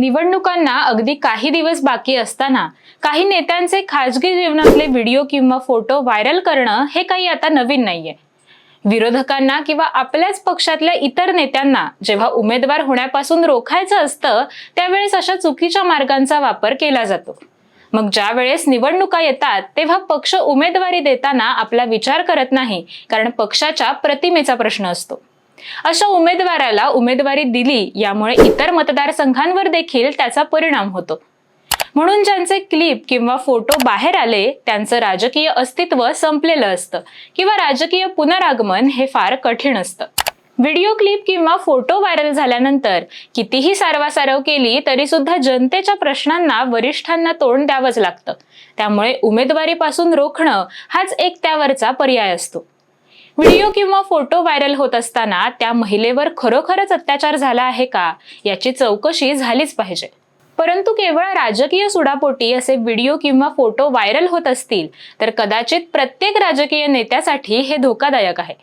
निवडणुकांना अगदी काही दिवस बाकी असताना काही नेत्यांचे खाजगी जीवनातले व्हिडिओ किंवा फोटो व्हायरल करणं हे काही आता नवीन नाहीये. विरोधकांना किंवा आपल्याच पक्षातल्या इतर नेत्यांना जेव्हा उमेदवार होण्यापासून रोखायचं असतं त्यावेळेस अशा चुकीच्या मार्गांचा वापर केला जातो. मग ज्या वेळेस निवडणुका येतात तेव्हा पक्ष उमेदवारी देताना आपला विचार करत नाही कारण पक्षाच्या प्रतिमेचा प्रश्न असतो. अशा उमेदवाराला उमेदवारी दिली यामुळे इतर मतदारसंघांवर देखील त्याचा परिणाम होतो. म्हणून ज्यांचे क्लिप किंवा फोटो बाहेर आले त्यांचं राजकीय अस्तित्व संपलेलं असतं किंवा राजकीय पुनरागमन हे फार कठीण असतं. व्हिडिओ क्लिप किंवा फोटो व्हायरल झाल्यानंतर कितीही सारवासारव केली तरी सुद्धा जनतेच्या प्रश्नांना वरिष्ठांना तोंड द्यावंच लागतं. त्यामुळे उमेदवारीपासून रोखणं हाच एक त्यावरचा पर्याय असतो. व्हिडिओ किंवा फोटो व्हायरल होत असताना त्या महिलेवर खरोखरच अत्याचार झाला आहे का? याची चौकशी झालीच पाहिजे. परंतु केवळ राजकीय सुडापोटी असे व्हिडिओ किंवा फोटो व्हायरल होत असतील तर कदाचित प्रत्येक राजकीय नेत्यासाठी हे धोकादायक आहे.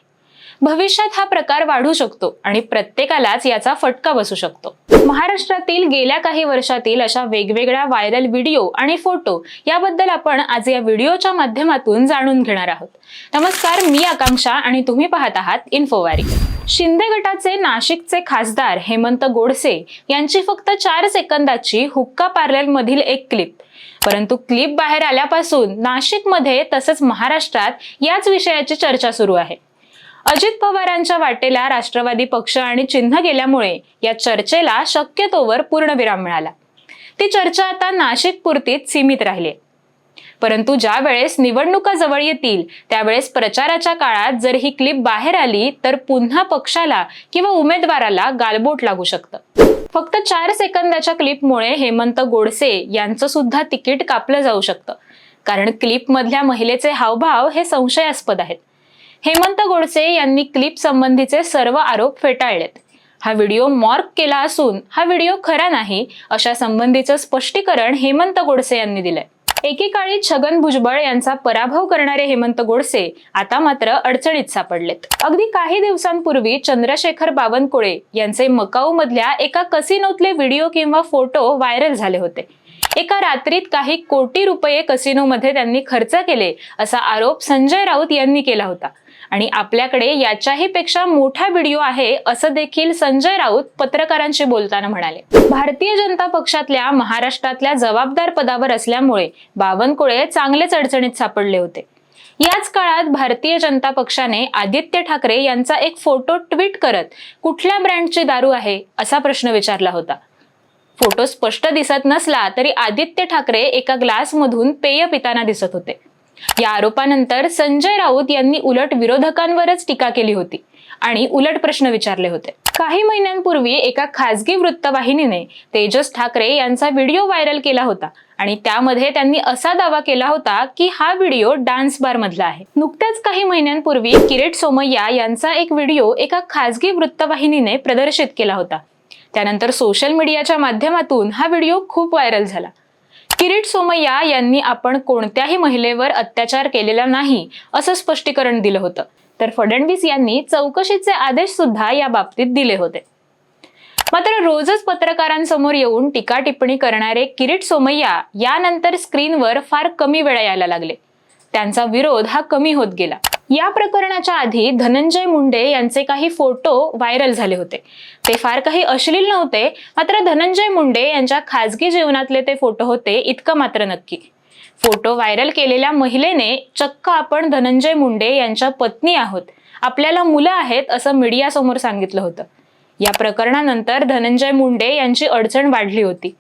भविष्यात हा प्रकार वाढू शकतो आणि प्रत्येकालाच याचा फटका बसू शकतो. महाराष्ट्रातील गेल्या काही वर्षातील अशा वेगवेगळ्या व्हायरल व्हिडिओ आणि फोटो याबद्दल आपण आज या व्हिडिओच्या माध्यमातून जाणून घेणार आहोत. नमस्कार मी आकांक्षा आणि तुम्ही पाहत आहात इन्फोवारी. शिंदे गटाचे नाशिकचे खासदार हेमंत गोडसे यांची फक्त चार सेकंदाची हुक्का पार्लर मधील एक क्लिप. परंतु क्लिप बाहेर आल्यापासून नाशिकमध्ये तसंच महाराष्ट्रात याच विषयाची चर्चा सुरू आहे. अजित पवारांच्या वाटेला राष्ट्रवादी पक्ष आणि चिन्ह गेल्यामुळे या चर्चेला शक्यतोवर पूर्णविराम मिळाला. ती चर्चा आता नाशिक पुरतीच सीमित राहिली. परंतु ज्या वेळेस निवडणुका जवळ येतील त्यावेळेस प्रचाराच्या काळात जर ही क्लिप बाहेर आली तर पुन्हा पक्षाला किंवा उमेदवाराला गालबोट लागू शकतं. फक्त चार सेकंदाच्या क्लिपमुळे हेमंत गोडसे यांचं सुद्धा तिकीट कापलं जाऊ शकतं. कारण क्लिपमधल्या महिलेचे हावभाव हे संशयास्पद आहेत. हेमंत गोडसे यांनी क्लिप संबंधीचे सर्व आरोप फेटाळलेत. हा व्हिडिओ मॉर्क केला असून हा व्हिडिओ खरा नाही अशा संबंधीचं स्पष्टीकरण हेमंत गोडसे यांनी दिलंय. एकेकाळी छगन भुजबळ यांचा पराभव करणारे हेमंत गोडसे आता मात्र अडचणीत सापडलेत. अगदी काही दिवसांपूर्वी चंद्रशेखर बावनकुळे यांचे मकाऊ मधल्या एका कसिनोतले व्हिडिओ किंवा फोटो व्हायरल झाले होते. एका रात्रीत काही कोटी रुपये कसिनोमध्ये त्यांनी खर्च केले असा आरोप संजय राऊत यांनी केला होता. आणि आपल्याकडे याच्याही पेक्षा मोठा व्हिडिओ आहे असं देखील संजय राऊत पत्रकारांशी बोलताना म्हणाले. भारतीय जनता पक्षातल्या महाराष्ट्रातल्या जबाबदार पदावर असल्यामुळे बावनकुळे चांगलेच अडचणीत सापडले होते. याच काळात भारतीय जनता पक्षाने आदित्य ठाकरे यांचा एक फोटो ट्विट करत कुठल्या ब्रँडची दारू आहे असा प्रश्न विचारला होता. फोटो स्पष्ट दिसत नसला तरी आदित्य ठाकरे एका ग्लासमधून पेय पिताना दिसत होते. या आरोपानंतर संजय राऊत यांनी उलट विरोधकांवरच टीका केली होती आणि उलट प्रश्न विचारले होते. काही महिन्यांपूर्वी एका खासगी वृत्तवाहिनीने तेजस ठाकरे यांचा व्हिडिओ व्हायरल केला होता आणि त्यामध्ये त्यांनी असा दावा केला होता की हा व्हिडिओ डान्स बार मधला आहे. नुकत्याच काही महिन्यांपूर्वी किरीट सोमय्या यांचा एक व्हिडिओ एका खासगी वृत्तवाहिनीने प्रदर्शित केला होता. त्यानंतर सोशल मीडियाच्या माध्यमातून हा व्हिडिओ खूप व्हायरल झाला. किरीट सोमय्या यांनी आपण कोणत्याही महिलेवर अत्याचार केलेला नाही असं स्पष्टीकरण दिलं होतं. तर फडणवीस यांनी चौकशीचे आदेश सुद्धा या बाबतीत दिले होते. मात्र रोजच पत्रकारांसमोर येऊन टीका टिप्पणी करणारे किरीट सोमय्या यानंतर स्क्रीनवर फार कमी वेळा यायला लागले. त्यांचा विरोध हा कमी होत गेला. या प्रकरणाच्या आधी धनंजय मुंडे यांचे काही फोटो व्हायरल झाले होते. ते फार काही अश्लील नव्हते मात्र धनंजय मुंडे यांच्या खाजगी जीवनातले ते फोटो होते इतकं मात्र नक्की. फोटो व्हायरल केलेल्या महिलेने चक्क आपण धनंजय मुंडे यांच्या पत्नी आहोत आपल्याला मुलं आहेत असं मीडियासमोर सांगितलं होतं. या प्रकरणानंतर धनंजय मुंडे यांची अडचण वाढली होती.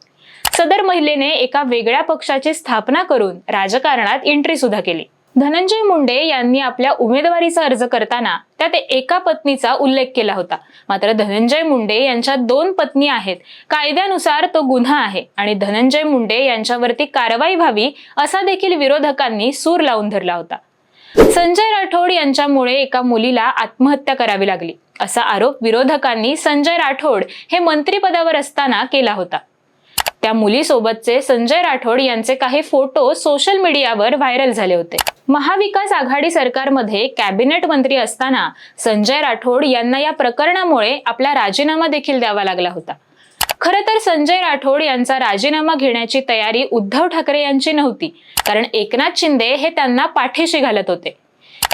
सदर महिलेने एका वेगळ्या पक्षाची स्थापना करून राजकारणात एंट्री सुद्धा केली. धनंजय मुंडे यांनी आपल्या उमेदवारीचा अर्ज करताना त्यात एका पत्नीचा उल्लेख केला होता. मात्र धनंजय मुंडे यांच्या दोन पत्नी आहेत. कायद्यानुसार तो गुन्हा आहे आणि धनंजय मुंडे यांच्यावरती कारवाई व्हावी असा देखील विरोधकांनी सूर लावून धरला होता. संजय राठोड यांच्यामुळे एका मुलीला आत्महत्या करावी लागली असा आरोप विरोधकांनी संजय राठोड हे मंत्रिपदावर असताना केला होता. त्या मुलीसोबतचे संजय राठोड यांचे काही फोटो सोशल मीडियावर व्हायरल झाले होते. महाविकास आघाडी सरकारमध्ये कॅबिनेट मंत्री असताना संजय राठोड यांना या प्रकरणामुळे आपला राजीनामा देखील द्यावा लागला होता. खरं तर संजय राठोड यांचा राजीनामा घेण्याची तयारी उद्धव ठाकरे यांची नव्हती कारण एकनाथ शिंदे हे त्यांना पाठीशी घालत होते.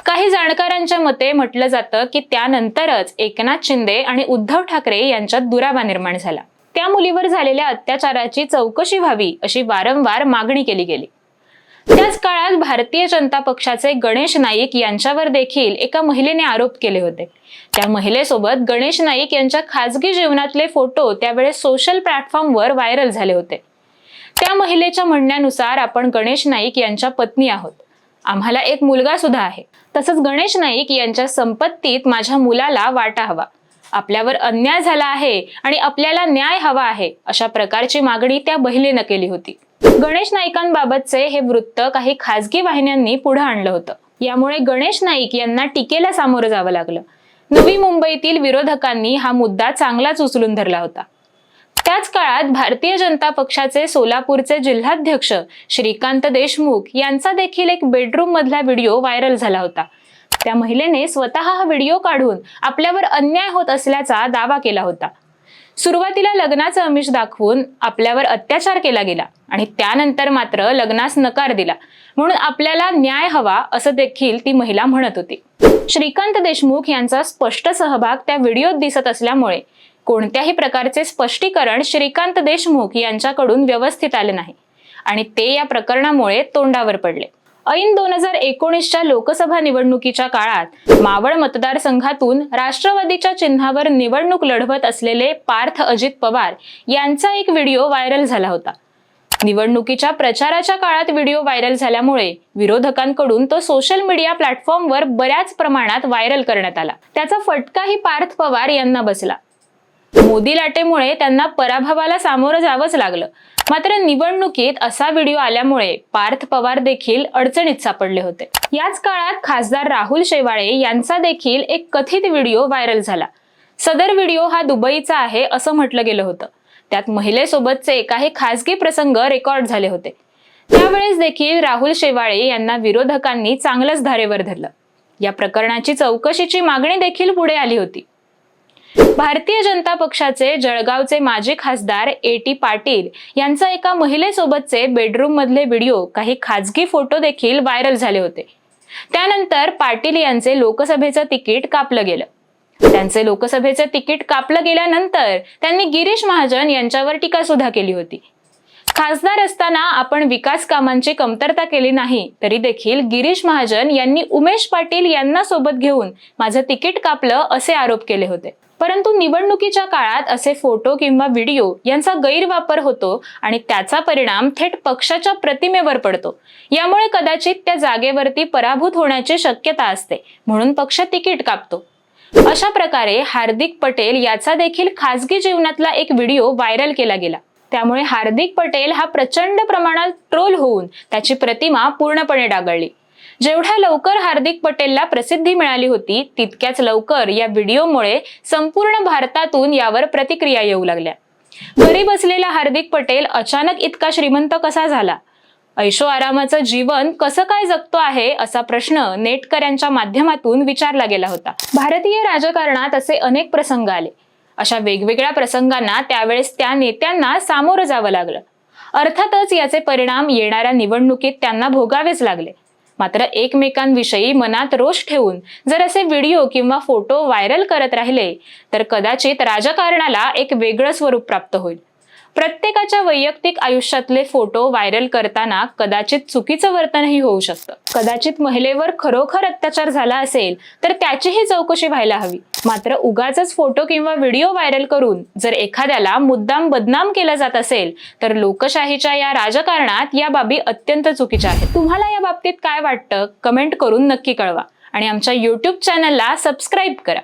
काही जाणकारांच्या मते म्हटलं जातं की त्यानंतरच एकनाथ शिंदे आणि उद्धव ठाकरे यांच्यात दुरावा निर्माण झाला. त्या मुलीवर झालेल्या अत्याचाराची चौकशी व्हावी अशी वारंवार मागणी केली गेली. त्याच काळात भारतीय जनता पक्षाचे गणेश नाईक यांच्यावर देखील एका महिलेने आरोप केले होते. त्या महिलेसोबत गणेश नाईक यांच्या खाजगी जीवनातले फोटो त्यावेळेस सोशल प्लॅटफॉर्मवर व्हायरल झाले होते. त्या महिलेच्या म्हणण्यानुसार आपण गणेश नाईक यांच्या पत्नी आहोत. आम्हाला एक मुलगा सुद्धा आहे. तसंच गणेश नाईक यांच्या संपत्तीत माझ्या मुलाला वाटा हवा. आपल्यावर अन्याय झाला आहे आणि आपल्याला न्याय हवा आहे अशा प्रकारची मागणी त्या महिलेनं केली होती. गणेश नाईकांबाबतचे हे वृत्त काही खासगी वाहिन्यांनी पुढे आणलं होतं. यामुळे गणेश नाईक यांना टीकेला सामोरं जावं लागलं. नवी मुंबईतील विरोधकांनी हा मुद्दा चांगलाच उचलून धरला होता. त्याच काळात भारतीय जनता पक्षाचे सोलापूरचे जिल्हाध्यक्ष श्रीकांत देशमुख यांचा देखील एक बेडरूम मधला व्हिडिओ व्हायरल झाला होता. त्या महिलेने स्वतः हा व्हिडिओ काढून आपल्यावर अन्याय होत असल्याचा दावा केला होता. सुरुवातीला लग्नाचं अमिष दाखवून आपल्यावर अत्याचार केला गेला आणि त्यानंतर मात्र लग्नास नकार दिला. म्हणून आपल्याला न्याय हवा असं देखील ती महिला म्हणत होती. श्रीकांत देशमुख यांचा स्पष्ट सहभाग त्या व्हिडिओत दिसत असल्यामुळे कोणत्याही प्रकारचे स्पष्टीकरण श्रीकांत देशमुख यांच्याकडून व्यवस्थित आले नाही आणि ते या प्रकरणामुळे तोंडावर पडले. ऐन दोन हजार एकोणीसच्या लोकसभा निवडणुकीच्या काळात मावळ मतदारसंघातून राष्ट्रवादीच्या चिन्हावर निवडणूक लढवत असलेले पार्थ अजित पवार यांचा एक व्हिडिओ व्हायरल झाला होता. निवडणुकीच्या प्रचाराच्या काळात व्हिडिओ व्हायरल झाल्यामुळे विरोधकांकडून तो सोशल मीडिया प्लॅटफॉर्मवर बऱ्याच प्रमाणात व्हायरल करण्यात आला. त्याचा फटकाही पार्थ पवार यांना बसला. मोदी लाटेमुळे त्यांना पराभवाला सामोरं जावंच लागलं. मात्र निवडणुकीत असा व्हिडिओ आल्यामुळे पार्थ पवार देखील अडचणीत सापडले होते. याच काळात खासदार राहुल शेवाळे यांचा देखील एक कथित व्हिडिओ व्हायरल झाला. सदर व्हिडिओ हा दुबईचा आहे असं म्हटलं गेलं होतं. त्यात महिलेसोबतचे काही खासगी प्रसंग रेकॉर्ड झाले होते. त्यावेळेस देखील राहुल शेवाळे यांना विरोधकांनी चांगलंच धारेवर धरलं. या प्रकरणाची चौकशीची मागणी देखील पुढे आली होती. भारतीय जनता पक्षाचे जळगावचे माजी खासदार ए टी पाटील यांचा एका महिलेसोबतचे बेडरूम मधले व्हिडिओ काही खाजगी फोटो देखील व्हायरल झाले होते. त्यानंतर पाटील यांचे लोकसभेचं तिकीट कापलं गेलं. त्यांचे लोकसभेचं तिकीट कापलं गेल्यानंतर त्यांनी गिरीश महाजन यांच्यावर टीका सुद्धा केली होती. खासदार असताना आपण विकास कामांची कमतरता केली नाही तरी देखील गिरीश महाजन यांनी उमेश पाटील यांना सोबत घेऊन माझं तिकीट कापलं असे आरोप केले होते. परंतु निवडणुकीच्या काळात असे फोटो किंवा व्हिडिओ यांचा गैरवापर होतो आणि त्याचा परिणाम थेट पक्षाच्या प्रतिमेवर पडतो. यामुळे कदाचित त्या जागेवरती पराभूत होण्याची शक्यता असते म्हणून पक्ष तिकीट कापतो. अशा प्रकारे हार्दिक पटेल याचा देखील खासगी जीवनातला एक व्हिडिओ व्हायरल केला गेला. त्यामुळे हार्दिक पटेल हा प्रचंड प्रमाणात ट्रोल होऊन त्याची प्रतिमा पूर्णपणे डागळली. जेवढ्या लवकर हार्दिक पटेलला प्रसिद्धी मिळाली होती तितक्याच लवकर या व्हिडिओमुळे संपूर्ण भारतातून यावर प्रतिक्रिया येऊ लागल्या. घरी बसलेला हार्दिक पटेल अचानक इतका श्रीमंत कसा झाला? ऐशो आरामाचं जीवन कसं काय जगतो आहे असा प्रश्न नेटकऱ्यांच्या माध्यमातून विचारला गेला होता. भारतीय राजकारणात असे अनेक प्रसंग आले. अशा वेगवेगळ्या प्रसंगांना त्यावेळेस त्या नेत्यांना सामोरं जावं लागलं. अर्थातच याचे परिणाम येणाऱ्या निवडणुकीत त्यांना भोगावेच लागले. मात्र एकमेकांविषयी मनात रोष ठेवून जर असे व्हिडिओ किंवा फोटो व्हायरल करत राहिले तर कदाचित राजकारणाला एक वेगळं स्वरूप प्राप्त होईल. प्रत्येकाच्या वैयक्तिक आयुष्यातले फोटो व्हायरल करताना कदाचित चुकीचं वर्तनही होऊ शकतं. कदाचित महिलेवर खरोखर अत्याचार झाला असेल तर त्याचीही चौकशी व्हायला हवी. मात्र उगाच फोटो किंवा व्हिडिओ व्हायरल करून जर एखाद्याला मुद्दाम बदनाम केला जात असेल तर लोकशाहीच्या या राजकारणात या बाबी अत्यंत चुकीच्या आहेत. तुम्हाला या बाबतीत काय वाटतं? कमेंट करून नक्की कळवा. आणि आमच्या युट्यूब चॅनलला सबस्क्राईब करा.